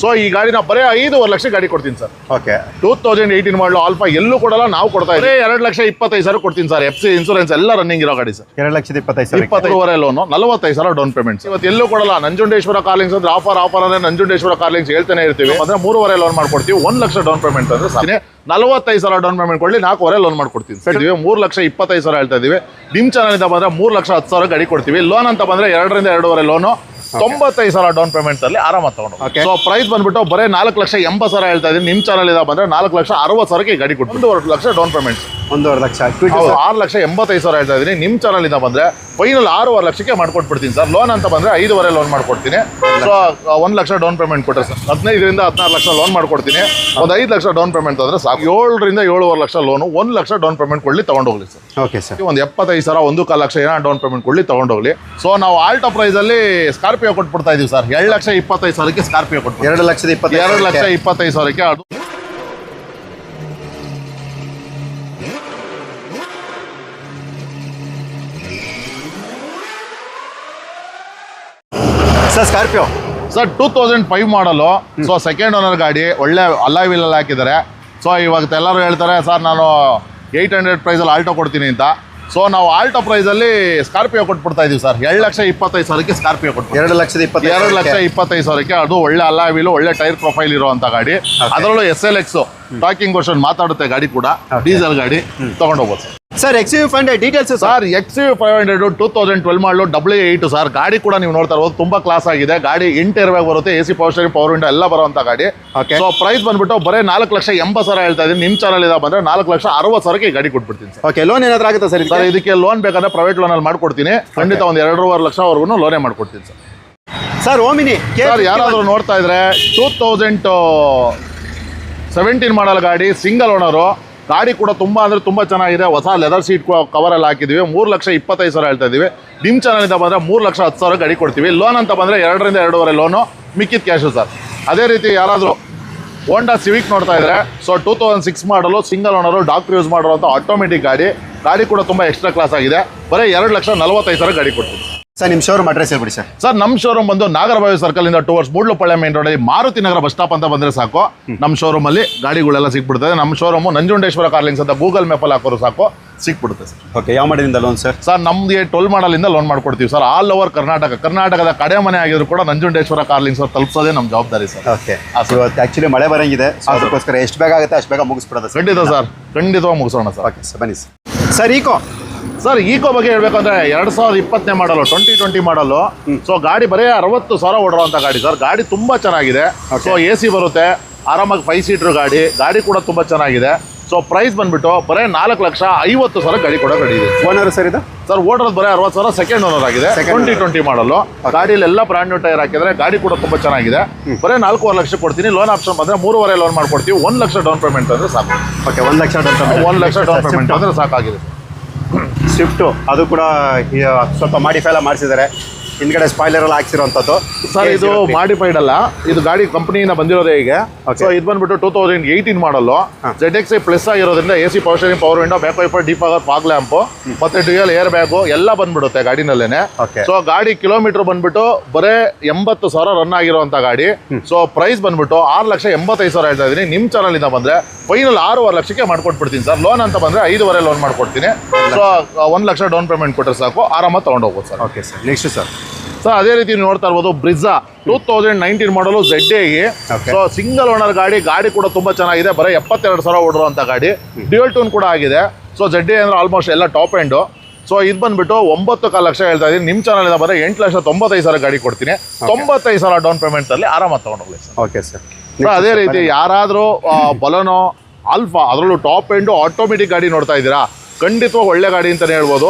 So ಈ ಗಾಡಿ ನಾವು ಬರೀ ಐದೂವರೆ ಲಕ್ಷ ಗಾಡಿ ಕೊಡ್ತೀನಿ sir. Okay two thousand eighteen model Alpha ಎಲ್ಲೂ ಕೊಡಲ್ಲ ನಾವು ಕೊಡ್ತಾ ಇದ್ದೀವಿ. ಎರಡು ಲಕ್ಷ ಇಪ್ಪತ್ತೈದು ಸಾವಿರ ಕೊಡ್ತೀನಿ ಸರ್. ಎಫ್ ಸಿ ಇನ್ಸೂರೆನ್ಸ್ ಎಲ್ಲ ರನ್ನಿಂಗ್ ಇರೋ ಗಾಡಿ ಸರ್. ಎರಡು ಲಕ್ಷದ ಇಪ್ಪತ್ತೈದು ಸಾವಿರ ಇಪ್ಪತ್ತೈದುವರೆ ಲೋನು ನಲವತ್ತೈದು ಸಾವಿರ ಡೌನ್ ಪೇಮೆಂಟ್ ಇವತ್ತು ಎಲ್ಲೂ ಕೊಡಲ್ಲ. ನಂಜುಂಡೇಶ್ವರ ಕಾರ್ಲಿಂಗ್ಸ್ ಅಂದ್ರೆ ಆಫರ್ ಆಫರ್ ಅಂದ್ರೆ ನಂಜುಂಡೇಶ್ವರ ಕಾರ್ಲಿಂಗ್ಸ್ ಹೇಳ್ತಾನೆ ಇರ್ತೀವಿ. ಅಂದ್ರೆ ಮೂರುವರೆ ಲೋನ್ ಮಾಡ್ಕೊಡ್ತೀವಿ. ಒಂದು ಲಕ್ಷ ಡೌನ್ ಪೇಮೆಂಟ್ ಅಂದ್ರೆ ಸಾಕು. ನಲವತ್ತೈದು ಸಾವಿರ ಡೌನ್ ಪೇಮೆಂಟ್ ಕೊಡಲಿ ನಾಲ್ಕೂವರೆ ಲೋನ್ ಮಾಡ್ಕೊಡ್ತೀನಿ ಸರ್. ಇದೀವಿ ಮೂರು ಲಕ್ಷ ಇಪ್ಪತ್ತೈದು ಸಾವಿರ ಹೇಳ್ತಾ ಇದೀವಿ ನಿಮ್ ಚಾನಲ್ ಇಂದ ಬಂದ್ರೆ ಮೂರು ಲಕ್ಷ ಹತ್ತು ಸಾವಿರ ಗಾಡಿ ಕೊಡ್ತೀವಿ. ಲೋನ್ ಅಂತ ಬಂದ್ರೆ ಎರಡರಿಂದ ಎರಡೂವರೆ ಲೋನು ತೊಂಬತ್ತೈದು ಸಾವಿರ ಡೌನ್ ಪೇಮೆಂಟ್ ಅಲ್ಲಿ ಆರಾಮ ತಗೊಂಡು. ಸೊ ಪ್ರೈಸ್ ಬಂದ್ಬಿಟ್ಟು ಬರೀ ನಾಲ್ಕು ಲಕ್ಷ ಎಂಬತ್ತು ಸಾವಿರ ಹೇಳ್ತಾ ಇದ್ದೀನಿ. ನಿಮ್ ಚಾನಲ್ ಇದಾಗ ಬಂದ್ರೆ ನಾಲ್ಕು ಲಕ್ಷ ಅರವತ್ತು ಸಾವಿರಕ್ಕೆ ಗಾಡಿ ಕೊಡ್ತೀನಿ ಒಂದೂವರೆ ಲಕ್ಷ ಡೌನ್ ಪೇಮೆಂಟ್ ಒಂದೂವರೆ ಲಕ್ಷ ಹೌದು ಆರು ಲಕ್ಷ ಎಂಬತ್ತೈದು ಸಾವಿರ ಹೇಳ್ತಾ ಇದ್ದೀನಿ. ನಿಮ್ಮ ಚಾನಲಿಂದ ಇಂದ ಬಂದ್ರೆ ಫೈನಲ್ ಆರೂವರೆ ಲಕ್ಷಕ್ಕೆ ಮಾಡ್ಕೊಟ್ಬಿಡ್ತೀನಿ ಸರ್ ಲೋನ್ ಅಂತ ಬಂದರೆ ಐದುವರೆ ಲೋನ್ ಮಾಡ್ಕೊಡ್ತೀನಿ. ಸೊ ಒಂದು ಲಕ್ಷ ಡೌನ್ ಪೇಮೆಂಟ್ ಕೊಟ್ಟರೆ ಸರ್ ಹದಿನೈದರಿಂದ ಹದಿನಾರು ಲಕ್ಷ ಲೋನ್ ಮಾಡ್ಕೊಡ್ತೀನಿ. ಒಂದು ಐದು ಲಕ್ಷ ಡೌನ್ ಪೇಮೆಂಟ್ ತಂದರೆ ಸಾಕು. ಏಳರಿಂದ ಏಳುವರೆ ಲಕ್ಷ ಲೋನು ಒಂದು ಲಕ್ಷ ಡೌನ್ ಪೇಮೆಂಟ್ ಕೊಡಲಿ ತಗೊಂಡೋಗ್ಲಿ ಸರ್ ಓಕೆ ಸರ್ ಒಂದು ಎಪ್ಪತ್ತೈದು ಸಾವಿರ ಒಂದು ಕಾಲು ಲಕ್ಷ ಏನೋ ಡೌನ್ ಪೇಮೆಂಟ್ ಕೊಡಲಿ ತಗೊಂಡೋಗ್ಲಿ. ಸೊ ನಾವು ಆಲ್ಟೋ ಪ್ರೈಸಲ್ಲಿ ಸ್ಕಾರ್ಪಿಯೋ ಕೊಟ್ಬಿಡ್ತಾ ಇದೀವಿ ಸರ್ ಎರಡು ಲಕ್ಷ ಇಪ್ಪತ್ತೈದು ಸಾವಿರಕ್ಕೆ ಸ್ಕಾರ್ಪಿಯೋ ಕೊಟ್ಟು ಎರಡು ಲಕ್ಷದ ಇಪ್ಪತ್ತೈದು ಎರಡು ಲಕ್ಷ ಇಪ್ಪತ್ತೈದು ಸಾವಿರಕ್ಕೆ ಅದು sir Scorpio sir two thousand five model so second owner ಗಾಡಿ ಒಳ್ಳೆ ಅಲಾಯ್ ವೀಲಲ್ಲಿ ಹಾಕಿದ್ದಾರೆ. ಸೊ ಇವಾಗ ಎಲ್ಲರೂ ಹೇಳ್ತಾರೆ ಸರ್ ನಾನು ಏಯ್ಟ್ ಹಂಡ್ರೆಡ್ ಪ್ರೈಸಲ್ಲಿ ಆಲ್ಟೋ ಕೊಡ್ತೀನಿ ಅಂತ. ಸೊ ನಾವು ಆಲ್ಟೋ ಪ್ರೈಸಲ್ಲಿ ಸ್ಕಾರ್ಪಿಯೋ ಕೊಟ್ಬಿಡ್ತಾ ಇದೀವಿ ಸರ್ ಎರಡು ಲಕ್ಷ ಇಪ್ಪತ್ತೈದು ಸಾವಿರಕ್ಕೆ ಸ್ಕಾರ್ಪಿಯೋ ಕೊಟ್ಟು ಎರಡು ಲಕ್ಷದ ಇಪ್ಪತ್ತು ಎರಡು ಲಕ್ಷ ಇಪ್ಪತ್ತೈದು ಸಾವಿರಕ್ಕೆ ಅದು ಒಳ್ಳೆ ಅಲ್ಲ ವೀಲು ಒಳ್ಳೆ ಟೈರ್ ಪ್ರೊಫೈಲ್ ಇರುವಂಥ ಗಾಡಿ. ಅದರಲ್ಲೂ S L X talking version ಮಾತಾಡುತ್ತೆ ಗಾಡಿ ಕೂಡ. ಡೀಸೆಲ್ ಗಾಡಿ. ತೊಗೊಂಡೋಗ್ಬೋದು sir sir X U fund details sir X U five hundred two thousand twelve model W eight sir ಗಾಡಿ ಕೂಡ ನೀವು ನೋಡ್ತಾ ಇರ್ಬೋದು ತುಂಬಾ ಕ್ಲಾಸ್ ಆಗಿದೆ. ಗಾಡಿ ಇರಬೇಕು ಬರುತ್ತೆ A C power steering power window ಎಲ್ಲ ಬರುವಂತ ಗಾಡಿ. ಓಕೆ ಸೊ ಪ್ರೈಸ್ ಬಂದ್ಬಿಟ್ಟು ಬರೀ ನಾಲ್ಕು ಲಕ್ಷ ಎಂಬತ್ತು ಸಾವಿರ ಹೇಳ್ತಾ ಇದ್ದೀನಿ. ನಿಮ್ಮ ಚಾನಲ್ ಇದೆ ಬಂದ್ರೆ ನಾಲ್ಕು ಲಕ್ಷ ಅರವತ್ತು ಸಾವಿರಕ್ಕೆ ಈ ಗಾಡಿ ಕೊಟ್ಬಿಡ್ತೀನಿ ಸರ್ ಓಕೆ ಲೋನ್ ಏನಾದರೂ ಆಗುತ್ತೆ ಸರ್ ಸರ್ ಇದಕ್ಕೆ? ಲೋನ್ ಬೇಕಂದ್ರೆ ಪ್ರೈವೇಟ್ ಲೋನಲ್ಲಿ ಮಾಡ್ಕೊಡ್ತೀನಿ. ಖಂಡಿತ ಒಂದು ಎರಡೂವರೆ ಲಕ್ಷವರೆಗೂ ಲೋನೇ ಮಾಡ್ಕೊಡ್ತೀನಿ ಸರ್ ಸರ್ ಓಮಿನಿ ಸರ್ ಯಾರಾದರೂ ನೋಡ್ತಾ ಇದ್ರೆ ಟೂ ತೌಸಂಡ್ ಸೆವೆಂಟೀನ್ ಮಾಡಲ್ ಗಾಡಿ ಸಿಂಗಲ್ ಓನರು ಗಾಡಿ ಕೂಡ ತುಂಬಾ ಅಂದರೆ ತುಂಬಾ ಚೆನ್ನಾಗಿದೆ. ಹೊಸ ಲೆದರ್ ಸೀಟ್ ಕವರ್ ಎಲ್ಲ ಹಾಕಿದೀವಿ. ಮೂರು ಲಕ್ಷ ಇಪ್ಪತ್ತೈದು ಸಾವಿರ ಹೇಳ್ತಾ ಇದ್ದೀವಿ ನಿಮ್ಮ ಚಾನಲಿಂದ ಬಂದರೆ ಮೂರು ಲಕ್ಷ ಹತ್ತು ಸಾವಿರ ಗಾಡಿ ಕೊಡ್ತೀವಿ. ಲೋನ್ ಅಂತ ಬಂದರೆ ಎರಡರಿಂದ ಎರಡೂವರೆ ಲೋನು ಮಿಕ್ಕಿದ ಕ್ಯಾಶು ಸರ್. ಅದೇ ರೀತಿ ಯಾರಾದರೂ ಹೋಂಡಾ ಸಿವಿಕ್ ನೋಡ್ತಾ ಇದ್ರೆ so two thousand six model single owner doctor use ಮಾಡಿರೋ ಆಟೋಮೆಟಿಕ್ ಗಾಡಿ. ಗಾಡಿ ಕೂಡ ತುಂಬ ಎಕ್ಸ್ಟ್ರಾ ಕ್ಲಾಸ್ ಆಗಿದೆ. ಬರೀ ಎರಡು ಲಕ್ಷ ನಲವತ್ತೈದು ಸಾವಿರ ಗಾಡಿ ಕೊಡ್ತೀವಿ. ಸರ್ ನಿಮ್ಮ ಶೋರೂಮ್ ಅಡ್ರೆಸ್ ಹೇಳ್ಬಿಡಿ ಸರ್. ಸರ್ ನಮ್ಮ ಶೋರೂಮ್ ಬಂದು ನಾಗರಭಾವಿ ಸರ್ಕಲ್ ಇಂದ Moodalapalya main road Maruti Nagar bus stop ಅಂತ ಬಂದ್ರೆ ಸಾಕು. ನಮ್ಮ ಶೋರೂಮ್ ಅಲ್ಲಿ ಗಾಡಿಗಳೆಲ್ಲ ಸಿಕ್ಬಿಡ್ತದೆ. ನಮ್ಮ ಶೋರೂಮ್ ನಂಜುಂಡೇಶ್ವರ ಕಾರ್ಲಿಂಗ್ಸ್ ಅಂತ ಗೂಗಲ್ ಮ್ಯಾಪಲ್ಲಿ ಹಾಕೋರು ಸಾಕು. ಸಿಕ್ಬಿಡುತ್ತೆ ಸರ್. ಓಕೆ ಯಾವ ಮಾಡಿದಿಂದ ಲೋನ್ ಸರ್? ಸರ್ ನಮಗೆ ಟೋಲ್ ಮಾಡಲಿಂದ ಲೋನ್ ಮಾಡ್ಕೊಡ್ತೀವಿ ಸರ್. All over Karnataka. ಕರ್ನಾಟಕದ ಕಡೆ ಮನೆ ಆಗಿದ್ರು ಕೂಡ ನಂಜುಂಡೇಶ್ವರ ಕಾರ್ಲಿಂಗ್ಸ್ ಅವ್ರು ತಲುಪಿಸೋದೇ ನಮ್ಮ ಜವಾಬ್ದಾರಿ ಸರ್. ಓಕೆ. ಇವತ್ತು ಆ್ಯಕ್ಚುಲಿ ಮಳೆ ಬರಂಗಿದೆ. ಅದಕ್ಕೋಸ್ಕರ ಎಷ್ಟು ಬೇಗ ಆಗುತ್ತೆ ಅಷ್ಟು ಬೇಗ ಮುಗಿಸ್ಬಿಡೋದು ಸರ್. ಖಂಡಿತ ಸರ್. ಖಂಡಿತವಾಗಿ ಮುಗಿಸೋಣ ಸರ್. ಓಕೆ ಸರ್ ಬನ್ನಿ sir. Sir Eeco sir Eeco ಬಗ್ಗೆ ಹೇಳ್ಬೇಕಂದ್ರೆ ಎರಡ್ ಸಾವಿರದ ಇಪ್ಪತ್ತನೇ ಮಾಡಲು ಟ್ವೆಂಟಿ ಟ್ವೆಂಟಿ ಮಾಡಲು ಸೊ ಗಾಡಿ ಬರೀ ಅರವತ್ತು ಸಾವಿರ ಓಡಿರುವಂತ ಗಾಡಿ ಸರ್. ಗಾಡಿ ತುಂಬಾ ಚೆನ್ನಾಗಿದೆ. ಸೊ ಎ ಸಿ ಬರುತ್ತೆ. ಆರಾಮಾಗಿ ಫೈವ್ ಸೀಟರ್ ಗಾಡಿ. ಗಾಡಿ ಕೂಡ ತುಂಬಾ ಚೆನ್ನಾಗಿದೆ. ಸೊ ಪ್ರೈಸ್ ಬಂದ್ಬಿಟ್ಟು ಬರೀ ನಾಲ್ಕು ಲಕ್ಷ ಐವತ್ತು ಸಾವಿರ ಗಾಡಿ ಕೂಡ ಗಾಡಿ ಇದೆ. ಓನರ್ ಸರ್ ಇದು? ಸರ್ ಓಡರ್ ಬರೀ ಅರವತ್ತು ಸಾವಿರ ಸೆಕೆಂಡ್ ಓನರ್ ಆಗಿದೆ. ಟ್ವೆಂಟಿ ಟ್ವೆಂಟಿ ಮಾಡಲು ಗಾಡಿಯಲ್ಲಿ ಎಲ್ಲ ಬ್ರಾಂಡ್ ನ್ಯೂ ಟೈರ್ ಹಾಕಿದ್ರೆ ಗಾಡಿ ಕೂಡ ತುಂಬಾ ಚೆನ್ನಾಗಿದೆ. ಬರೀ ನಾಲ್ಕೂವರೆ ಲಕ್ಷ ಕೊಡ್ತೀನಿ. ಲೋನ್ ಆಪ್ಷನ್ ಬಂದ್ರೆ ಮೂರುವರೆ ಲೋನ್ ಮಾಡ್ಕೊಡ್ತೀವಿ. ಒಂದು ಲಕ್ಷ ಡೌನ್ ಪೇಮೆಂಟ್ ಅಂದ್ರೆ ಸಾಕು. ಓಕೆ ಒಂದು ಲಕ್ಷ ಒಂದು ಲಕ್ಷ ಡೌನ್ ಪೇಮೆಂಟ್ ಅಂದ್ರೆ ಸಾಕಾಗಿದೆ. ಸ್ವಿಫ್ಟು ಅದು ಕೂಡ ಸ್ವಲ್ಪ ಮಾಡಿಫೈ ಎಲ್ಲ ಮಾಡಿಸಿದ್ದಾರೆ. ಹಿಂದ್ಗಡೆ ಸ್ಪಾಯ್ಲರ್ ಎಲ್ಲ ಹಾಕ್ಸಿರುವಂಥದ್ದು ಸರ್ ಇದು ಮಾಡಿಫೈಡ್ ಅಲ್ಲ ಇದು ಗಾಡಿ ಕಂಪನಿಯಿಂದ ಬಂದಿರೋದೇ ಈಗ. ಸೊ ಇದು ಬಂದ್ಬಿಟ್ಟು two thousand eighteen model Z X I plus ಆಗಿರೋದ್ರಿಂದ A C power steering power window back wiper defogger fog lamp ಮತ್ತೆ ಡ್ಯೂಯಲ್ ಏರ್ ಬ್ಯಾಗು ಎಲ್ಲ ಬಂದ್ಬಿಡುತ್ತೆ ಗಾಡಿನಲ್ಲೇನೆ. ಸೊ ಗಾಡಿ ಕಿಲೋಮೀಟರ್ ಬಂದ್ಬಿಟ್ಟು ಬರೇ ಎಂಬತ್ತು ಸಾವಿರ ರನ್ ಆಗಿರುವಂತ ಗಾಡಿ. ಸೊ ಪ್ರೈಸ್ ಬಂದ್ಬಿಟ್ಟು ಆರು ಲಕ್ಷ ಎಂಬತ್ತೈದು ಸಾವಿರ ಹೇಳ್ತಾ ಇದೀನಿ ನಿಮ್ಮ ಚಾನಲ್ ಇಂದ ಬಂದ್ರೆ ಫೈನಲ್ ಆರೂವರೆ ಲಕ್ಷಕ್ಕೆ ಮಾಡ್ಕೊಟ್ಬಿಡ್ತೀನಿ ಸರ್. ಲೋನ್ ಅಂತ ಬಂದ್ರೆ ಐದುವರೆ ಲೋನ್ ಮಾಡ್ಕೊಡ್ತೀನಿ. ಸೊ ಒಂದು ಲಕ್ಷ ಡೌನ್ ಪೇಮೆಂಟ್ ಕೊಟ್ಟರೆ ಸಾಕು. ಆರಾಮಾಗಿ ತಗೊಂಡೋಗ್ಬೋದು sir. Okay sir next sir sir ಅದೇ ರೀತಿ ನೀವು ನೋಡ್ತಾ ಇರ್ಬೋದು Brezza two thousand nineteen model Z ಎಗೆ ಸೊ ಸಿಂಗಲ್ ಓನರ್ ಗಾಡಿ ಗಾಡಿ ಕೂಡ ತುಂಬಾ ಚೆನ್ನಾಗಿದೆ. ಬರೀ ಎಪ್ಪತ್ತೆರಡು ಸಾವಿರ ಓಡಿರುವಂತ ಗಾಡಿ. ಡ್ಯೂಯಲ್ ಟೂನ್ ಕೂಡ ಆಗಿದೆ. ಸೊ ಜೆಡ್ ಎ ಅಂದ್ರೆ ಆಲ್ಮೋಸ್ಟ್ ಎಲ್ಲ ಟಾಪ್ ಎಂಡು ಸೊ ಇದು ಬಂದ್ಬಿಟ್ಟು ಒಂಬತ್ತು ಕಾಲು ಲಕ್ಷ ಹೇಳ್ತಾ ಇದೀನಿ ನಿಮ್ಮ ಚಾನಲ್ ಇಂದ ಬರೀ ಎಂಟು ಲಕ್ಷ ತೊಂಬತ್ತೈದು ಸಾವಿರ ಗಾಡಿ ಕೊಡ್ತೀನಿ. ತೊಂಬತ್ತೈದು ಸಾವಿರ ಡೌನ್ ಪೇಮೆಂಟ್ ಅಲ್ಲಿ ಆರಾಮಾಗಿ ತಗೊಂಡೋಗ್ಲಿ ಸರ್. ಓಕೆ ಸರ್ ಸೊ ಅದೇ ರೀತಿ ಯಾರಾದರೂ ಬಲನೋ ಆಲ್ಫಾ ಅದರಲ್ಲೂ ಟಾಪ್ ಎಂಡು ಆಟೋಮೆಟಿಕ್ ಗಾಡಿ ನೋಡ್ತಾ ಇದ್ದೀರಾ? ಖಂಡಿತವಾಗಿ ಒಳ್ಳೆ ಗಾಡಿ ಅಂತಲೇ ಹೇಳ್ಬೋದು.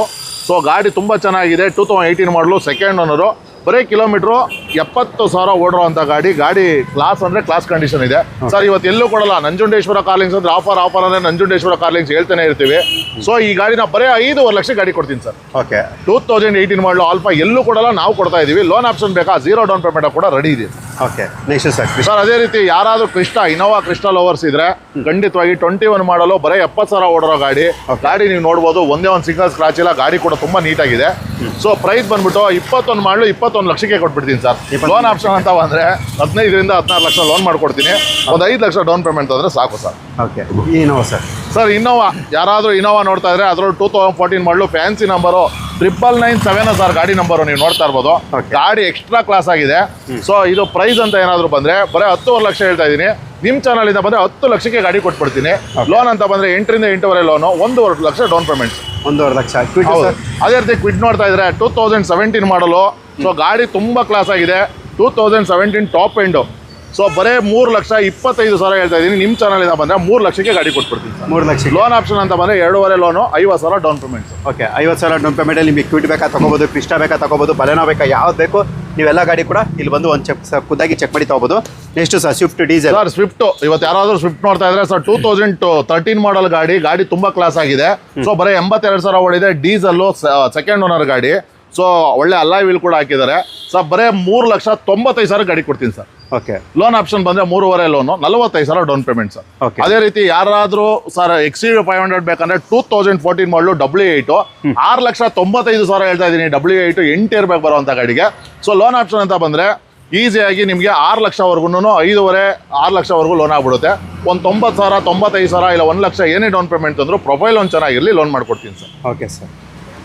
ಸೊ ಗಾಡಿ ತುಂಬ ಚೆನ್ನಾಗಿದೆ. Two thousand eighteen model second owner ಬರೀ ಕಿಲೋಮೀಟ್ರು ಎಪ್ಪತ್ತು ಸಾವಿರ ಓಡಿರುವಂಥ ಗಾಡಿ. ಗಾಡಿ ಕ್ಲಾಸ್ ಅಂದರೆ ಕ್ಲಾಸ್ ಕಂಡೀಷನ್ ಇದೆ. ಸರ್ ಇವತ್ತು ಎಲ್ಲೂ ಕೊಡಲ್ಲ. ನಂಜುಂಡೇಶ್ವರ ಕಾರ್ಲಿಂಗ್ಸ್ ಅಂದ್ರೆ ಆಫರ್ ಆಫರ್ ಅಂದರೆ ನಂಜುಂಡೇಶ್ವರ ಕಾರ್ಲಿಂಗ್ಸ್ ಹೇಳ್ತಾನೆ ಇರ್ತೀವಿ. ಸೊ ಈ ಗಾಡಿನ ಬರೀ ಐದೂವರೆ ಲಕ್ಷ ಗಾಡಿ ಕೊಡ್ತೀನಿ sir okay two thousand eighteen model Alpha ಎಲ್ಲೂ ಕೊಡಲ್ಲ. ನಾವು ಕೊಡ್ತಾ ಇದ್ದೀವಿ ಲೋನ್ ಆಪ್ಷನ್ ಬೇಕಾ? ಝೀರೋ ಡೌನ್ ಪೇಮೆಂಟ್ ಕೂಡ ರೆಡಿ ಇದೆ. ಓಕೆ ನೆಕ್ಸ್ಟ್ ಸರ್ ಸರ್ ಅದೇ ರೀತಿ ಯಾರಾದ್ರೂ ಕೃಷ್ಣ ಇನೋವಾ ಕೃಷ್ಣ ಲವರ್ಸ್ ಇದ್ರೆ ಖಂಡಿತವಾಗಿ ಟ್ವೆಂಟಿ ಒನ್ ಮಾಡಲು ಬರೀ ಎಪ್ಪತ್ತು ಸಾವಿರ ಓಡಿರೋ ಗಾಡಿ. ಗಾಡಿ ನೀವು ನೋಡ್ಬೋದು ಒಂದೇ ಒಂದು ಸಿಂಗಲ್ ಸ್ಕ್ರಾಚ್ ಇಲ್ಲ ಗಾಡಿ ಕೂಡ ತುಂಬಾ ನೀಟಾಗಿದೆ ಸೊ ಪ್ರೈಸ್ ಬಂದ್ಬಿಟ್ಟು ಇಪ್ಪತ್ತೊಂದು ಮಾಡಲು ಇಪ್ಪತ್ತೊಂದು ಲಕ್ಷಕ್ಕೆ ಕೊಟ್ಬಿಡ್ತೀನಿ ಸರ್ ಲೋನ್ ಆಪ್ಷನ್ ಅಂತ ಬಂದ್ರೆ ಹದಿನೈದರಿಂದ ಹದಿನಾರು ಲಕ್ಷ ಲೋನ್ ಮಾಡ್ಕೊಡ್ತೀನಿ. ಒಂದು ಐದು ಲಕ್ಷ ಡೌನ್ ಪೇಮೆಂಟ್ ಅಂದ್ರೆ ಸಾಕು sir okay Innova sir sir Innova ಯಾರಾದರೂ ಇನೋವಾ ನೋಡ್ತಾ ಇದ್ರೆ ಅದರಲ್ಲಿ two thousand fourteen model fancy number triple nine seven sir ಗಾಡಿ ನಂಬರ್ ನೀವು ನೋಡ್ತಾ ಇರ್ಬೋದು. ಗಾಡಿ ಎಕ್ಸ್ಟ್ರಾ ಕ್ಲಾಸ್ ಆಗಿದೆ. ಸೊ ಇದು ಪ್ರೈಸ್ ಅಂತ ಏನಾದರೂ ಬಂದ್ರೆ ಬರೀ ಹತ್ತುವರೆ ಲಕ್ಷ ಹೇಳ್ತಾ ಇದ್ದೀನಿ. ಚಾನಲ್ ಇಂದ ಬಂದ್ರೆ ಹತ್ತು ಲಕ್ಷಕ್ಕೆ ಗಾಡಿ ಕೊಟ್ಬಿಡ್ತೀನಿ. ಲೋನ್ ಅಂತ ಬಂದ್ರೆ ಎಂಟರಿಂದ ಎಂಟುವರೆ ಲೋನು ಒಂದೂವರೆ ಲಕ್ಷ ಡೌನ್ ಪೇಮೆಂಟ್ ಒಂದೂವರೆ ಲಕ್ಷ. ಅದೇ ರೀತಿ ಕ್ವಿಡ್ ನೋಡ್ತಾ ಇದ್ರೆ two thousand seventeen model so ಗಾಡಿ ತುಂಬಾ ಕ್ಲಾಸ್ ಆಗಿದೆ. Two thousand seventeen top end so ಬರೇ ಮೂರು ಲಕ್ಷ ಇಪ್ಪತ್ತೈದು ಸಾವಿರ ಹೇಳ್ತಾ ಇದ್ದೀನಿ. ನಿಮ್ಮ ಚಾನಲಿಂದ ಬಂದ್ರೆ ಮೂರು ಲಕ್ಷಕ್ಕೆ ಗಾಡಿ ಕೊಟ್ಬಿಡ್ತೀನಿ ಮೂರು ಲಕ್ಷ ಲೋನ್ ಆಪ್ಷನ್ ಅಂತ ಬಂದ್ರೆ ಎರಡೂವರೆ ಲೋನು ಐವತ್ತು ಸಾವಿರ ಡೌನ್ ಪೇಮೆಂಟ್ ಓಕೆ ಐವತ್ತು ಸಾವಿರ ಡೌನ್ ಪೇಮೆಂಟ್ ನಿಮಗೆ ಕ್ವಿಟ್ ಬೇಕಾ ತಗೋಬೋದು ಕೃಷ್ಣ ಬೇಕಾ ತಗೋಬೋದು ಬಲೆನೋ ಬೇಕಾ ಯಾವ್ದು ಬೇಕು ನೀವೆಲ್ಲ ಗಾಡಿ ಕೂಡ ಇಲ್ಲಿ ಬಂದು ಒಂದು ಚೆಕ್ ಖುದ್ದಾಗಿ ಚೆಕ್ ಮಾಡಿ ತಗೋಬೋದು. Next sir Swift diesel sir Swift ಇವತ್ತು ಯಾರಾದರೂ ಸ್ವಿಫ್ಟ್ ನೋಡ್ತಾ ಇದ್ರೆ sir two thousand thirteen model ಗಾಡಿ ಗಾಡಿ ತುಂಬಾ ಕ್ಲಾಸ್ ಆಗಿದೆ. ಸೊ ಬರೀ ಎಂಬತ್ತೆರಡು ಸಾವಿರ ಓಡಿದೆ ಡೀಸೆಲ್ ಸೆಕೆಂಡ್ ಓನರ್ ಗಾಡಿ. ಸೊ ಒಳ್ಳೆ ಅಲ್ಲ ವೀಲ್ ಕೂಡ ಹಾಕಿದ್ದಾರೆ. ಸರ್ ಬರೀ ಮೂರು ಲಕ್ಷ ತೊಂಬತ್ತೈದು ಸಾವಿರ ಗಾಡಿ ಕೊಡ್ತೀನಿ ಸರ್. ಓಕೆ ಲೋನ್ ಆಪ್ಷನ್ ಬಂದ್ರೆ ಮೂರುವರೆ ಲೋನು ನಲವತ್ತೈದು ಸಾವಿರ ಡೌನ್ ಪೇಮೆಂಟ್ ಸರ್. ಅದೇ ರೀತಿ ಯಾರಾದ್ರೂ ಸರ್ ಎಕ್ಸಿ ಫೈವ್ ಹಂಡ್ರೆಡ್ ಬೇಕಂದ್ರೆ two thousand fourteen model W eight ಆರು ಲಕ್ಷ ತೊಂಬತ್ತೈದು ಸಾವಿರ ಹೇಳ್ತಾ ಇದ್ದೀನಿ ಡಬ್ಲ್ಯೂ ಏಟು ಎಂಟು ಇರ್ಬೇಕು ಬರುವಂಥ ಗಾಡಿಗೆ. ಸೊ ಲೋನ್ ಆಪ್ಷನ್ ಅಂತ ಬಂದ್ರೆ ಈಸಿಯಾಗಿ ನಿಮಗೆ ಆರು ಲಕ್ಷವರೆಗೂ ಐದೂವರೆ ಆರು ಲಕ್ಷವರೆಗೂ ಲೋನ್ ಆಗ್ಬಿಡುತ್ತೆ. ಒಂದು ತೊಂಬತ್ತು ಸಾವಿರ ತೊಂಬತ್ತೈದು ಸಾವಿರ ಇಲ್ಲ ಒಂದು ಲಕ್ಷ ಏನೇ ಡೌನ್ ಪೇಮೆಂಟ್ ಅಂದರೂ ಪ್ರೊಫೈಲ್ ಒಂದು ಚೆನ್ನಾಗಿರಲಿ ಲೋನ್ ಮಾಡಿಕೊಡ್ತೀನಿ sir. Okay sir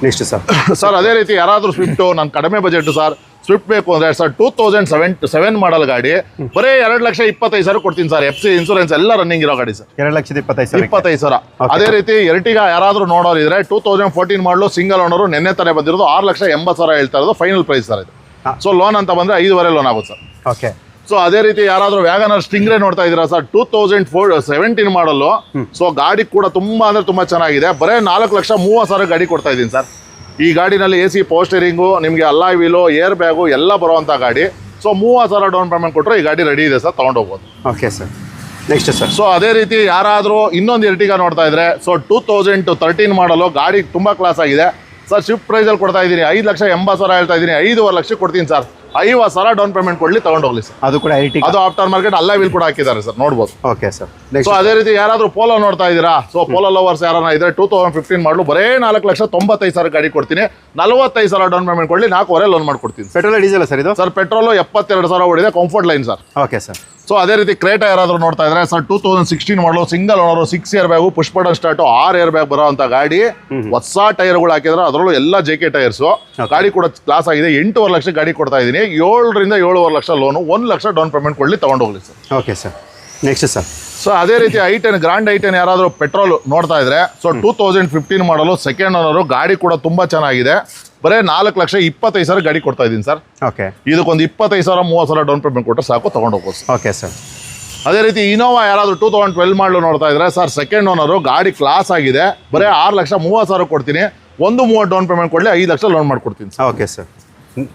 next sir sir ಅದೇ ರೀತಿ ಯಾರಾದರೂ ಸ್ವಿಫ್ಟು ನಾನು ಕಡಿಮೆ ಬಜೆಟ್ ಸರ್ ಸ್ವಿಫ್ಟ್ ಬೇಕು ಅಂದ್ರೆ sir two thousand seven seven model ಗಾಡಿ. ಬರೀ ಎರಡು ಲಕ್ಷ ಇಪ್ಪತ್ತೈದು ಸಾವಿರ ಕೊಡ್ತೀನಿ ಸರ್. ಎಫ್ ಸಿ ಇನ್ಸೂರೆನ್ಸ್ ಎಲ್ಲ ರನ್ನಿಂಗ್ ಇರೋ ಗಾಡಿ ಸರ್. ಎರಡು ಲಕ್ಷದ ಇಪ್ಪತ್ತೈದು ಸಾವಿರ ಇಪ್ಪತ್ತೈದು ಸಾವಿರ. ಅದೇ ರೀತಿ ಎರಟಿಗ ಯಾರಾದ್ರೂ ನೋಡೋರು ಇದ್ರೆ two thousand fourteen model single owner ನಿನ್ನೆ ತಾನೆ ಬಂದಿರೋದು ಆರು ಲಕ್ಷ ಎಂಬತ್ತು ಸಾವಿರ ಹೇಳ್ತಾ ಇರೋದು ಫೈನಲ್ ಪ್ರೈಸ್ ಸರ್ ಇದು. ಸೊ ಲೋನ್ ಅಂತ ಬಂದ್ರೆ ಐದುವರೆ ಲೋನ್ ಆಗುತ್ತೆ ಸರ್. ಓಕೆ ಸೊ ಅದೇ ರೀತಿ ಯಾರಾದ್ರೂ ವ್ಯಾಗನರ್ ಸ್ಟಿಂಗ್ರೆ ನೋಡ್ತಾ ಇದ್ದೀರಾ sir? Two thousand four seventeen model so ಗಾಡಿ ಕೂಡ ತುಂಬಾ ಅಂದ್ರೆ ತುಂಬಾ ಚೆನ್ನಾಗಿದೆ. ಬರೇ ನಾಲ್ಕು ಲಕ್ಷ ಮೂವತ್ತು ಸಾವಿರ ಗಾಡಿ ಕೊಡ್ತಾ ಇದ್ದೀನಿ ಸರ್. ಈ ಗಾಡಿನಲ್ಲಿ ಎ ಸಿ ಪೋಸ್ಟರಿಂಗು ನಿಮಗೆ ಅಲ್ಲಾ ವೀಲು ಏರ್ ಬ್ಯಾಗು ಎಲ್ಲ ಬರುವಂಥ ಗಾಡಿ. ಸೊ ಮೂವತ್ತು ಸಾವಿರ ಡೌನ್ ಪೇಮೆಂಟ್ ಕೊಟ್ಟರೆ ಈ ಗಾಡಿ ರೆಡಿ ಇದೆ sir ತೊಗೊಂಡೋಗ್ಬೋದು. Okay sir next sir so ಅದೇ ರೀತಿ ಯಾರಾದರೂ ಇನ್ನೊಂದು ಎರ್ಟಿಗ ನೋಡ್ತಾ ಇದ್ರೆ ಸೊ ಟೂ ತೌಸಂಡ್ ತರ್ಟೀನ್ ಮಾಡಲು ಗಾಡಿ ತುಂಬ ಕ್ಲಾಸ್ ಆಗಿದೆ. ಸರ್ ಶಿಫ್ಟ್ ಪ್ರೈಸಲ್ಲಿ ಕೊಡ್ತಾ ಇದ್ದೀನಿ ಐದು ಲಕ್ಷ ಎಂಬತ್ತು ಸಾವಿರ ಹೇಳ್ತಾ ಇದ್ದೀನಿ ಐದೂವರೆ ಲಕ್ಷ ಕೊಡ್ತೀನಿ ಸರ್ ಐವತ್ತು ಸಾವಿರ ಡೌನ್ ಪೇಮೆಂಟ್ ಕೊಡ್ಲಿ ತಗೊಂಡೋಗ್ಲಿ ಸರ್. ಅದು ಕೂಡ ಐ ಟಿ ಅದು ಆಫ್ಟರ್ ಮಾರ್ಕೆಟ್ ಅಲ್ಲೇ ವಿಲ್ ಕೂಡ ಹಾಕಿದ್ದಾರೆ ಸರ್ ನೋಡ್ಬೋದು. ಓಕೆ ಸರ್ ಸೊ ಅದೇ ರೀತಿ ಯಾರಾದರೂ ಪೋಲೋ ನೋಡ್ತಾ ಇದ್ದೀರಾ? ಸೊ ಪೋಲೋ ಲವರ್ಸ್ ಯಾರನ್ನ ಇದ್ರೆ ಟೂ ತೌಸಂಡ್ ಫಿಫ್ಟೀನ್ ಮಾಡಲು ಬರೇ ನಾಲ್ಕು ಲಕ್ಷ ತೊಂಬತ್ತೈದು ಸಾವಿರ ಗಾಡಿ ಕೊಡ್ತೀನಿ. ನಲವತ್ತೈದು ಸಾವಿರ ಡೌನ್ ಪೇಮೆಂಟ್ ಕೊಡ್ಲಿ ನಾಲ್ಕೂವರೆ ಲೋನ್ ಮಾಡ್ಕೊಡ್ತೀನಿ ಪೆಟ್ರೋಲ್ ಡೀಸೆಲ್ ಸರ್ ಇದು? ಸರ್ ಪೆಟ್ರೋಲು ಎಪ್ಪತ್ತೆರಡು ಸಾವಿರ ಓಡಿದೆ comfort line sir. Okay sir so ಅದೇ ರೀತಿ ಕ್ರೇಟಾ ಯಾರಾದರೂ ನೋಡ್ತಾ ಇದ್ರೆ sir two thousand sixteen model single owner six air bag push button start or air bag ಬರೋ ಅಂತ ಗಾಡಿ ಹೊಸ ಟೈರ್ಗಳು ಹಾಕಿದ್ರೆ ಅದರಲ್ಲೂ ಎಲ್ಲ ಜೆ ಕೆ ಟೈರ್ಸು ಗಾಡಿ ಕೂಡ ಕ್ಲಾಸ್ ಆಗಿದೆ. ಎಂಟೂವರೆ ಲಕ್ಷ ಗಾಡಿ ಕೊಡ್ತಾ ಇದ್ದೀನಿ. ಏಳರಿಂದ ಏಳುವರೆ ಲಕ್ಷ ಲೋನು ಒಂದು ಲಕ್ಷ ಡೌನ್ ಪೇಮೆಂಟ್ ಕೊಡಲಿ ತಗೊಂಡೋಗ್ಲಿ sir. Okay sir next sir so ಅದೇ ರೀತಿ I ten grand I ten ಯಾರಾದರೂ ಪೆಟ್ರೋಲ್ ನೋಡ್ತಾ ಇದ್ರೆ so two thousand fifteen model second owner ಗಾಡಿ ಕೂಡ ತುಂಬಾ ಚೆನ್ನಾಗಿದೆ. ಬರೇ ನಾಲ್ಕು ಲಕ್ಷ ಇಪ್ಪತ್ತೈದು ಸಾವಿರ ಗಾಡಿ ಕೊಡ್ತಾ ಇದ್ದೀನಿ ಸರ್. ಓಕೆ ಇದಕ್ಕೊಂದು ಇಪ್ಪತ್ತೈದು ಸಾವಿರ ಮೂವತ್ತು ಸಾವಿರ ಡೌನ್ ಪೇಮೆಂಟ್ ಕೊಟ್ಟರೆ ಸಾಕು ತೊಗೊಂಡೋಗ್ಬೋದು ಸರ್. ಓಕೆ ಸರ್ ಅದೇ ರೀತಿ ಇನೋವಾ ಯಾರಾದರೂ ಟೂ ತೌಸಂಡ್ ಟ್ವೆಲ್ ಮಾಡಲು ನೋಡ್ತಾ ಇದ್ರೆ ಸರ್ ಸೆಕೆಂಡ್ ಓನರು ಗಾಡಿ ಕ್ಲಾಸ್ ಆಗಿದೆ. ಬರೀ ಆರು ಲಕ್ಷ ಮೂವತ್ತು ಸಾವಿರ ಕೊಡ್ತೀನಿ. ಒಂದು ಮೂವತ್ತು ಡೌನ್ ಪೇಮೆಂಟ್ ಕೊಡಲಿ ಐದು ಲಕ್ಷ ಲೋನ್ ಮಾಡ್ಕೊಡ್ತೀನಿ sir. Okay sir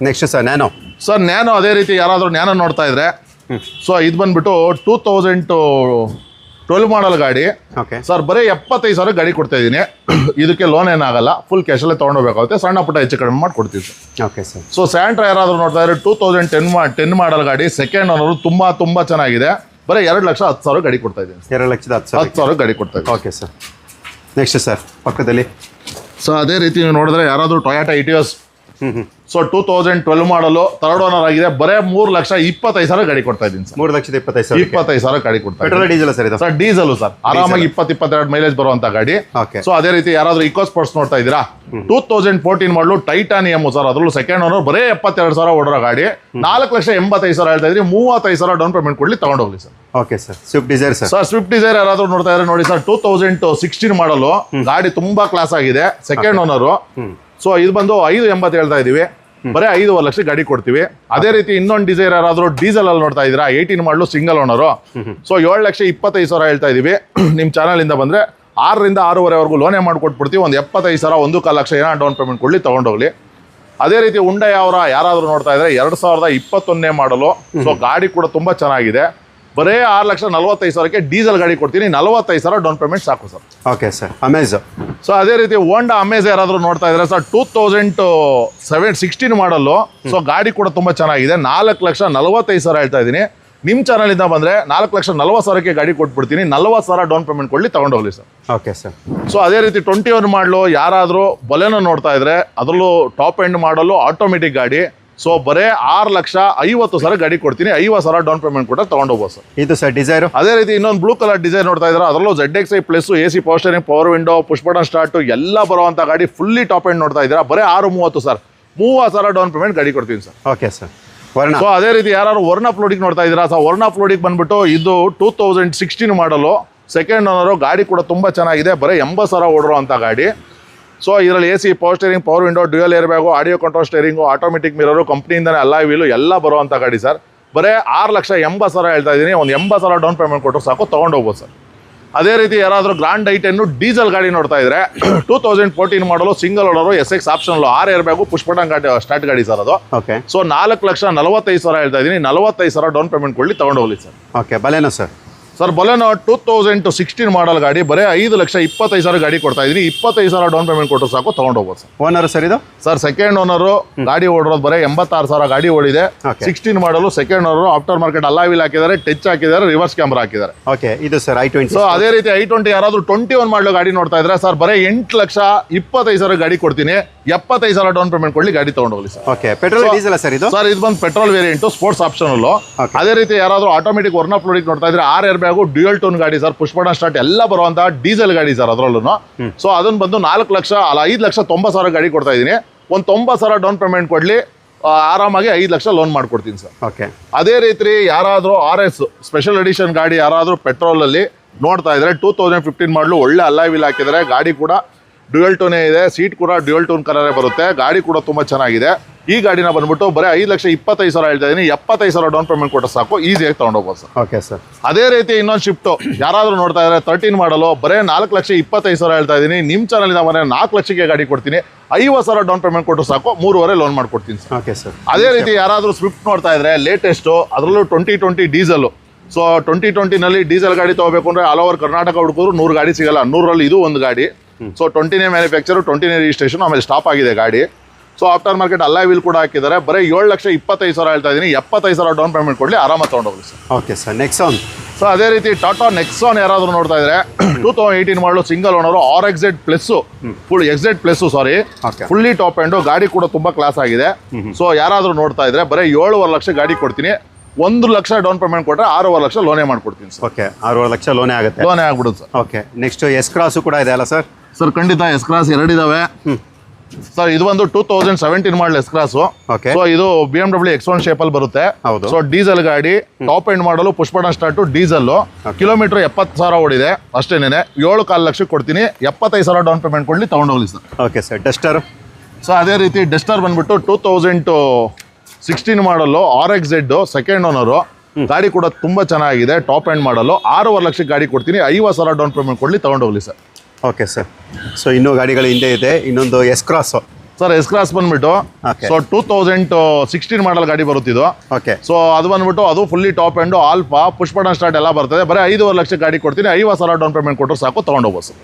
next sir Nano sir Nano ಅದೇ ರೀತಿ ಯಾರಾದರೂ ನ್ಯಾನೋ ನೋಡ್ತಾ ಇದ್ರೆ ಸೊ ಇದು ಬಂದ್ಬಿಟ್ಟು ಟೂ ತೌಸಂಡ್ ಟ್ವೆಲ್ ಮಾಡಲ್ ಗಾಡಿ. ಓಕೆ ಸರ್ ಬರೀ ಎಪ್ಪತ್ತೈದು ಸಾವಿರ ಗಾಡಿ ಕೊಡ್ತಾ ಇದ್ದೀನಿ ಇದಕ್ಕೆ ಲೋನ್ ಏನಾಗಲ್ಲ. ಫುಲ್ ಕ್ಯಾಶಲ್ಲೇ ತೊಗೊಂಡೋಗ್ಬೇಕಾಗುತ್ತೆ. ಸಣ್ಣ ಪುಟ್ಟ ಹೆಚ್ಚು ಕಡಿಮೆ ಮಾಡಿ ಕೊಡ್ತೀವಿ sir okay sir so Santro ಯಾರಾದರೂ ನೋಡ್ತಾ ಇದ್ರೆ ಟೂ ತೌಸಂಡ್ ಟೆನ್ ಮಾ ಟೆನ್ ಮಾಡಲ್ ಗಾಡಿ ಸೆಕೆಂಡ್ ಓನರು ತುಂಬ ತುಂಬ ಚೆನ್ನಾಗಿದೆ. ಬರೀ ಎರಡು ಲಕ್ಷ ಹತ್ತು ಸಾವಿರ ಗಾಡಿ ಕೊಡ್ತಾ ಇದ್ದೀನಿ ಎರಡು ಲಕ್ಷದ ಹತ್ತು ಸಾವಿರ ಹತ್ತು ಸಾವಿರ ಗಾಡಿ ಕೊಡ್ತಾ ಇದ್ದೀನಿ ಓಕೆ ಸರ್ ನೆಕ್ಸ್ಟ್ ಸರ್ ಪಕ್ಕದಲ್ಲಿ. ಸೊ ಅದೇ ರೀತಿ ನೀವು ನೋಡಿದ್ರೆ ಯಾರಾದರೂ Toyota Etios so two thousand twelve model third owner ಆಗಿದೆ. ಬರೇ ಮೂರು ಲಕ್ಷ ಇಪ್ಪತ್ತೈದು ಸಾವಿರ ಗಾಡಿ ಕೊಡ್ತಾ ಇದ್ದೀನಿ ಸರ್. ಮೂರು ಲಕ್ಷದ ಇಪ್ಪತ್ತೈದು ಸಾವಿರ ಇಪ್ಪತ್ತೈದು ಸಾವಿರ ಗಾಡಿ ಕೊಡ್ತಾ ಪೆಟ್ರೋಲ್ ಡೀಸೆಲ್ ಸರ್ ಇದು? Sir diesel sir. ಆರಾಮಾಗಿ ಇಪ್ಪತ್ತು ಇಪ್ಪತ್ತೆರಡು ಮೈಲೇಜ್ ಬರುವಂತ ಗಾಡಿ. ಸೊ ಅದೇ ರೀತಿ ಯಾರಾದ್ರೂ ಇಕೋ ಸ್ಪೋರ್ಟ್ಸ್ ನೋಡ್ತಾ ಇದ್ದೀರಾ? Two thousand fourteen model Titanium sir. ಅದ್ರಲ್ಲೂ ಸೆಕೆಂಡ್ ಓನರ್ ಬರೇ ಎಪ್ಪತ್ತೆರಡು ಸಾವಿರ ಓಡೋ ಗಾಡಿ. ನಾಲ್ಕು ಲಕ್ಷ ಎಂಬತ್ತೈದು ಸಾವಿರ ಹೇಳ್ತಾ ಇದ್ರಿ. ಮೂವತ್ತೈದು ಸಾವಿರ ಡೌನ್ ಪೇಮೆಂಟ್ ಕೊಡ್ಲಿ ತಗೊಂಡೋಗ್ಲಿ sir. Okay sir Swift Dzire sir sir Swift Dzire ಯಾರಾದ್ರೂ ನೋಡ್ತಾ ಇದ್ರೆ ನೋಡಿ ಸರ್ ಟೂ ತೌಸಂಡ್ ಸಿಕ್ಸ್ಟೀನ್ ಮಾಡಲು ಗಾಡಿ ತುಂಬಾ ಕ್ಲಾಸ್ ಆಗಿದೆ. ಸೆಕೆಂಡ್ ಓನರು ಸೊ ಇದು ಬಂದು ಐದು ಎಂಬತ್ತು ಹೇಳ್ತಾ ಇದೀವಿ ಬರೀ ಐದೂವರೆ ಲಕ್ಷ ಗಾಡಿ ಕೊಡ್ತೀವಿ. ಅದೇ ರೀತಿ ಇನ್ನೊಂದು ಡಿಸೈರ್ ಯಾರಾದ್ರೂ ಡೀಸೆಲ್ ಅಲ್ಲಿ ನೋಡ್ತಾ ಇದ್ದೀರಾ? Eighteen model single owner so ಏಳು ಲಕ್ಷ ಇಪ್ಪತ್ತೈದು ಸಾವಿರ ಹೇಳ್ತಾ ಇದೀವಿ ನಿಮ್ಮ ಚಾನಲ್ ಇಂದ ಬಂದ್ರೆ ಆರರಿಂದ ಆರೂವರೆವರೆಗೂ ಲೋನೇ ಮಾಡ್ಕೊಟ್ಬಿಡ್ತೀವಿ. ಒಂದು ಎಪ್ಪತ್ತೈದು ಸಾವಿರ ಒಂದು ಕಾಲು ಲಕ್ಷ ಏನೋ ಡೌನ್ ಪೇಮೆಂಟ್ ಕೊಡ್ಲಿ ತಗೊಂಡೋಗ್ಲಿ. ಅದೇ ರೀತಿ ಉಂಡೆ ಅವರ ಯಾರಾದರೂ ನೋಡ್ತಾ ಇದ್ರೆ ಎರಡು ಸಾವಿರದ ಇಪ್ಪತ್ತೊಂದನೇ ಮಾಡಲು ಸೊ ಗಾಡಿ ಕೂಡ ತುಂಬಾ ಚೆನ್ನಾಗಿದೆ. ಬರೇ ಆರು ಲಕ್ಷ ನಲವತ್ತೈದು ಸಾವಿರಕ್ಕೆ ಡೀಸೆಲ್ ಗಾಡಿ ಕೊಡ್ತೀನಿ. ನಲವತ್ತೈದು ಸಾವಿರ ಡೌನ್ ಪೇಮೆಂಟ್ ಸಾಕು sir. Okay sir Amaze so ಅದೇ ರೀತಿ ಹೋಂಡಾ ಅಮೇಜ್ ಯಾರಾದರೂ ನೋಡ್ತಾ ಇದ್ರೆ sir two thousand seven sixteen model so ಗಾಡಿ ಕೂಡ ತುಂಬ ಚೆನ್ನಾಗಿದೆ. ನಾಲ್ಕು ಲಕ್ಷ ನಲವತ್ತೈದು ಸಾವಿರ ಹೇಳ್ತಾ ಇದ್ದೀನಿ. ನಿಮ್ಮ ಚಾನಲಿಂದ ಬಂದರೆ ನಾಲ್ಕು ಲಕ್ಷ ನಲವತ್ತು ಸಾವಿರಕ್ಕೆ ಗಾಡಿ ಕೊಟ್ಬಿಡ್ತೀನಿ. ನಲವತ್ತು ಸಾವಿರ ಡೌನ್ ಪೇಮೆಂಟ್ ಕೊಡಲಿ ತಗೊಂಡೋಗ್ಲಿ ಸರ್. ಓಕೆ ಸರ್ ಸೊ ಅದೇ ರೀತಿ ಟ್ವೆಂಟಿ ಒನ್ ಮಾಡಲು ಯಾರಾದರೂ ಬಲೆನೋ ನೋಡ್ತಾ ಇದ್ದರೆ ಅದರಲ್ಲೂ ಟಾಪ್ ಎಂಡ್ ಮಾಡಲು ಆಟೋಮೆಟಿಕ್ ಗಾಡಿ. ಸೊ ಬರೇ ಆರು ಲಕ್ಷ ಐವತ್ತು ಸಾವಿರ ಗಾಡಿ ಕೊಡ್ತೀನಿ. ಐವತ್ತು ಸಾವಿರ ಡೌನ್ ಪೇಮೆಂಟ್ ಕೂಡ ತೊಗೊಂಡೋಗ್ಬೋದು ಸರ್. ಇದು ಸರ್ ಡಿಸೈರ್ ಅದೇ ರೀತಿ ಇನ್ನೊಂದು ಬ್ಲೂ ಕಲರ್ ಡಿಸೈನ್ ನೋಡ್ತಾ ಇದ್ದಾರೆ? ಅದರಲ್ಲೂ Z X I plus A C power steering power window push button start ಎಲ್ಲ ಬರುವಂಥ ಗಾಡಿ ಫುಲ್ಲಿ ಟಾಪ್ ಎಂಡ್ ನೋಡ್ತಾ ಇದ್ದೀರಾ? ಬರೀ ಆರು ಮೂವತ್ತು ಸರ್. ಮೂವತ್ತು ಸಾವಿರ ಡೌನ್ ಪೇಮೆಂಟ್ ಗಾಡಿ ಕೊಡ್ತೀನಿ sir. Okay sir Verna. So ಅದೇ ರೀತಿ ಯಾರು ವರ್ಣ ಫ್ಲೋಡಿಗೆ ನೋಡ್ತಾ ಇದ್ದೀರಾ? ಸರ್ ವರ್ಣ ಫ್ಲೋಡಿಗೆ ಬಂದ್ಬಿಟ್ಟು ಇದು two thousand sixteen model second owner ಗಾಡಿ ಕೂಡ ತುಂಬ ಚೆನ್ನಾಗಿದೆ. ಬರೀ ಎಂಬತ್ತು ಸಾವಿರ ಓಡಿರುವಂಥ ಗಾಡಿ. ಸೊ ಇದರಲ್ಲಿ A C power steering power window dual airbag audio control steering automatic mirror ಕಂಪ್ನಿಯಿಂದನೇ ಎಲ್ಲ ವೀಲು ಎಲ್ಲ ಬರುವಂಥ ಗಾಡಿ ಸರ್ ಬರೀ ಆರು ಲಕ್ಷ ಎಂಬತ್ತು ಸಾವಿರ ಹೇಳ್ತಾ ಇದ್ದೀನಿ. ಒಂದು ಎಂಬತ್ತು ಸಾವಿರ ಡೌನ್ ಪೇಮೆಂಟ್ ಕೊಟ್ಟರು ಸಾಕು ತೊಗೊಂಡೋಗ್ಬೋದು ಸರ್ ಅದೇ ರೀತಿ ಯಾರಾದರೂ ಗ್ರಾಂಡ್ ಐಟನ್ನು ಡೀಸೆಲ್ ಗಾಡಿ ನೋಡ್ತಾ ಇದ್ರೆ two thousand fourteen model single owner S X option R air bag push button ಗಾಡಿ ಸ್ಟಾರ್ಟ್ ಗಾಡಿ ಸರ್ ಅದು. ಓಕೆ ಸೊ ನಾಲ್ಕು ಲಕ್ಷ ನಲವತ್ತೈದು ಸಾವಿರ ಹೇಳ್ತಾ ಇದ್ದೀನಿ. ನಲವತ್ತೈದು ಸಾವಿರ ಡೌನ್ ಪೇಮೆಂಟ್ ಕೊಡಲಿ ತೊಗೊಂಡೋಗ್ಲಿ sir okay Baleno sir sir Baleno two thousand two sixteen model ಗಾಡಿ ಬರೀ ಐದು ಲಕ್ಷ ಇಪ್ಪತ್ತೈದು ಸಾವಿರ ಗಾಡಿ ಕೊಡ್ತಾ ಇದೀನಿ ಇಪ್ಪತ್ತೈದು ಸಾವಿರ ಡೌನ್ ಪೇಮೆಂಟ್ ಕೊಟ್ಟರು ಸಾಕು ತೊಗೊಂಡೋಗ್ಬೋದು ಸರ್. ಓನರ್ ಸರ್ ಇದು? ಸರ್ ಸೆಕೆಂಡ್ ಓನರು ಗಾಡಿ ಓಡಿರೋದು ಬರೀ ಎಂಬತ್ತಾರು ಸಾವಿರ ಗಾಡಿ ಓಡಿದೆ. Sixteen model second owner aftermarket ಅಲ್ಲ ವೀಲ್ ಹಾಕಿದ್ದಾರೆ ಟಚ್ ಹಾಕಿದ್ದಾರೆ ರಿವರ್ಸ್ ಕ್ಯಾಮ್ರಾ ಹಾಕಿದ್ದಾರೆ. ಓಕೆ ಇದು ಸರ್ ಐ ಟ್ವೆಂಟಿ ಸೊ ಅದೇ ರೀತಿ ಐ ಟ್ವೆಂಟಿ ಯಾರಾದರೂ ಟ್ವೆಂಟಿ ಒನ್ ಮಾಡಲು ಗಾಡಿ ನೋಡ್ತಾ ಇದ್ರೆ ಸರ್ ಬರೀ ಎಂಟು ಲಕ್ಷ ಇಪ್ಪತ್ತೈದು ಸಾವಿರ ಗಾಡಿ ಕೊಡ್ತೀನಿ. ಎಪ್ಪತ್ತೈದು ಸಾವಿರ ಡೌನ್ ಪೇಮೆಂಟ್ ಕೊಡಲಿ ಗಾಡಿ ತಗೊಂಡೋಗ್ಲಿ sir. Okay petrol diesel sir ಇದು? ಸರ್ ಇದು ಬಂದು petrol variant sports option Okay. ಅದೇ ರೀತಿ ಯಾರಾದರೂ ಆಟೋಮೆಟಿಕ್ ವರ್ನ ಫ್ಲೋಡಿಕ್ ನೋಡ್ತಾ ಇದ್ರೆ ಆರ್ ಏರ್ ಬ್ಯಾಗು ಡ್ಯೂಯಲ್ ಟೋನ್ ಗಾಡಿ ಸರ್ ಪುಷ್ಪಣ ಸ್ಟಾರ್ಟ್ ಎಲ್ಲ ಬರುವಂತಹ ಡೀಸೆಲ್ ಗಾಡಿ ಸರ್ ಅದರಲ್ಲೂ ಸೊ ಅದನ್ನ ಬಂದು ನಾಲ್ಕು ಲಕ್ಷ ಅಲ್ಲ ಐದು ಲಕ್ಷ ತೊಂಬತ್ತು ಸಾವಿರ ಗಾಡಿ ಕೊಡ್ತಾ ಇದ್ದೀನಿ ಒಂದು ತೊಂಬತ್ತು ಸಾವಿರ ಡೌನ್ ಪೇಮೆಂಟ್ ಕೊಡಲಿ ಆರಾಮಾಗಿ ಐದು ಲಕ್ಷ ಲೋನ್ ಮಾಡ್ಕೊಡ್ತೀನಿ ಸರ್. ಓಕೆ ಅದೇ ರೀತಿ ಯಾರಾದರೂ ಆರ್ ಎಸ್ ಸ್ಪೆಷಲ್ ಎಡಿಷನ್ ಗಾಡಿ ಯಾರಾದರೂ ಪೆಟ್ರೋಲಲ್ಲಿ ನೋಡ್ತಾ ಇದ್ರೆ ಟೂ ತೌಸಂಡ್ ಫಿಫ್ಟೀನ್ ಮಾಡಲು ಒಳ್ಳೆ ಅಲ್ಲೈವಿಲ್ ಹಾಕಿದರೆ ಗಾಡಿ ಕೂಡ ಡ್ಯುಯಲ್ ಟೋನೇ ಇದೆ ಸೀಟ್ ಕೂಡ ಡ್ಯುಯಲ್ ಟೋನ್ ಕಲರೇ ಬರುತ್ತೆ ಗಾಡಿ ಕೂಡ ತುಂಬ ಚೆನ್ನಾಗಿದೆ. ಈ ಗಾಡಿನ ಬಂದ್ಬಿಟ್ಟು ಬರೀ ಐದು ಲಕ್ಷ ಇಪ್ಪತ್ತೈದು ಸಾವಿರ ಹೇಳ್ತಾ ಇದ್ದೀನಿ ಎಪ್ಪತ್ತೈದು ಸಾವಿರ ಡೌನ್ ಪೇಮೆಂಟ್ ಕೊಟ್ಟರೆ ಸಾಕು ಈಸಿಯಾಗಿ ತೊಗೊಂಡೋಗ್ಬೋದು ಸರ್. ಓಕೆ ಸರ್ ಅದೇ ರೀತಿ ಇನ್ನೊಂದು ಶಿಫ್ಟು ಯಾರಾದರೂ ನೋಡ್ತಾ ಇದ್ದಾರೆ ತರ್ಟೀನ್ ಮಾಡಲು ಬರೀ ನಾಲ್ಕು ಲಕ್ಷ ಇಪ್ಪತ್ತೈದು ಸಾವಿರ ಹೇಳ್ತಾ ಇದ್ದೀನಿ ನಿಮ್ಮ ಚಾನಲಿಂದ ಮನೆ ನಾಲ್ಕು ಲಕ್ಷಕ್ಕೆ ಗಾಡಿ ಕೊಡ್ತೀನಿ ಐವತ್ತು ಸಾವಿರ ಡೌನ್ ಪೇಮೆಂಟ್ ಕೊಟ್ಟರು ಸಾಕು ಮೂರುವರೆ ಲೋನ್ ಮಾಡಿಕೊಡ್ತೀನಿ ಸರ್. ಓಕೆ ಸರ್ ಅದೇ ರೀತಿ ಯಾರಾದರೂ ಸ್ವಿಫ್ಟ್ ನೋಡ್ತಾ ಇದ್ರೆ ಲೇಟೆಸ್ಟು ಅದರಲ್ಲೂ twenty twenty diesel so twenty ಟ್ವೆಂಟಿನಲ್ಲಿ diesel ಗಾಡಿ ತಗೋಬೇಕು ಅಂದರೆ ಆಲ್ ಓವರ್ ಕರ್ನಾಟಕ ಹುಡುಕಿದ್ರು ನೂರು ಗಾಡಿ ಸಿಗಲ್ಲ ನೂರರಲ್ಲಿ ಇದು ಒಂದು ಗಾಡಿ. ಸೊ ಟ್ವೆಂಟಿನೇ ಮ್ಯಾನುಫ್ಯಾಕ್ಚರು ಟ್ವೆಂಟಿನೇ ರಿಜಿಸ್ಟ್ರೇಷನ್ ಆಮೇಲೆ ಸ್ಟಾಪ್ ಆಗಿದೆ ಗಾಡಿ. ಸೊ ಆಫ್ಟರ್ ಮಾರ್ಕೆಟ್ ಅಲ್ಲ ವೀಲ್ ಕೂಡ ಹಾಕಿದ್ದಾರೆ. ಬರೀ ಏಳು ಲಕ್ಷ ಇಪ್ಪತ್ತೈದು ಸಾವಿರ ಹೇಳ್ತಾ ಇದ್ದೀನಿ ಎಪ್ಪತ್ತೈದು ಸಾವಿರ ಡೌನ್ ಪೇಮೆಂಟ್ ಕೊಡಲಿ ಆರಾಮಾಗಿ ತೊಗೊಂಡೋಗ್ಲಿ sir okay sir next on so ಅದೇ ರೀತಿ ಟಾಟಾ ನೆಕ್ಸಾನ್ ಯಾರಾದರೂ ನೋಡ್ತಾ ಇದ್ರೆ two thousand eighteen model single owner R XZ plus full XZ plus sorry. Fully top end ಗಾಡಿ ಕೂಡ ತುಂಬ ಕ್ಲಾಸ್ ಆಗಿದೆ. ಸೊ ಯಾರಾದರೂ ನೋಡ್ತಾ ಇದ್ರೆ ಬರೀ ಏಳುವರೆ ಲಕ್ಷ ಗಾಡಿ ಕೊಡ್ತೀನಿ. ಒಂದು ಲಕ್ಷ ಡೌನ್ ಪೇಮೆಂಟ್ ಕೊಟ್ಟರೆ ಆರೂವರೆ ಲಕ್ಷ ಲೋನೇ ಮಾಡ್ಕೊಡ್ತೀನಿ ಸರ್ ಓಕೆ ಆರೂವರೆ ಲಕ್ಷ ಲೋನೇ ಆಗುತ್ತೆ. ಲೋನೇ ಆಗ್ಬಿಡುತ್ತೆ ಓಕೆ ನೆಕ್ಸ್ಟ್ ಎಸ್ ಕ್ರಾಸು ಕೂಡ ಇದೆ ಅಲ್ಲ ಸರ್ ಸರ್ ಖಂಡಿತ ಎಸ್ ಕ್ರಾಸ್ ಎರಡಿದಾವೆ ಸರ್ ಇದು ಒಂದು two thousand seventeen model S cross. So ಇದು B M W X one ಶೇಪಲ್ಲಿ ಬರುತ್ತೆ. ಹೌದು. ಸೊ ಡೀಸೆಲ್ ಗಾಡಿ top end model push button start diesel kilometre ಎಪ್ಪತ್ತು ಸಾವಿರ ಓಡಿದೆ. ಅಷ್ಟೇನೆ ಏಳು ಕಾಲು ಲಕ್ಷಕ್ಕೆ ಕೊಡ್ತೀನಿ. ಎಪ್ಪತ್ತೈದು ಸಾವಿರ ಡೌನ್ ಪೇಮೆಂಟ್ ಕೊಡಲಿ ತೊಗೊಂಡೋಗ್ಲಿ sir okay sir Duster so ಅದೇ ರೀತಿ ಡಸ್ಟರ್ ಬಂದ್ಬಿಟ್ಟು two thousand sixteen model R X Z second owner ಗಾಡಿ ಕೂಡ ತುಂಬ ಚೆನ್ನಾಗಿದೆ. ಟಾಪ್ ಎಂಡ್ ಮಾಡಲು ಆರೂವರೆ ಲಕ್ಷಕ್ಕೆ ಗಾಡಿ ಕೊಡ್ತೀನಿ. ಐವತ್ತು ಸಾವಿರ ಡೌನ್ ಪೇಮೆಂಟ್ ಕೊಡಲಿ ತೊಗೊಂಡೋಗ್ಲಿ ಸರ್ ಓಕೆ ಸರ್ ಸೊ ಇನ್ನೂ ಗಾಡಿಗಳು ಹಿಂದೆ ಇದೆ. ಇನ್ನೊಂದು S cross sir S cross ಬಂದ್ಬಿಟ್ಟು Okay. So two thousand sixteen model ಗಾಡಿ ಬರುತ್ತಿದ್ದು ಓಕೆ ಸೊ ಅದು ಬಂದ್ಬಿಟ್ಟು ಅದು fully top end alpha push button start ಎಲ್ಲ ಬರ್ತದೆ. ಬರೀ ಐದುವರೆ ಲಕ್ಷ ಗಾಡಿ ಕೊಡ್ತೀನಿ. ಐವತ್ತು ಸಾವಿರ ಡೌನ್ ಪೇಮೆಂಟ್ ಕೊಟ್ಟರು ಸಾಕು ತೊಗೊಂಡೋಗ್ಬೋದು ಸರ್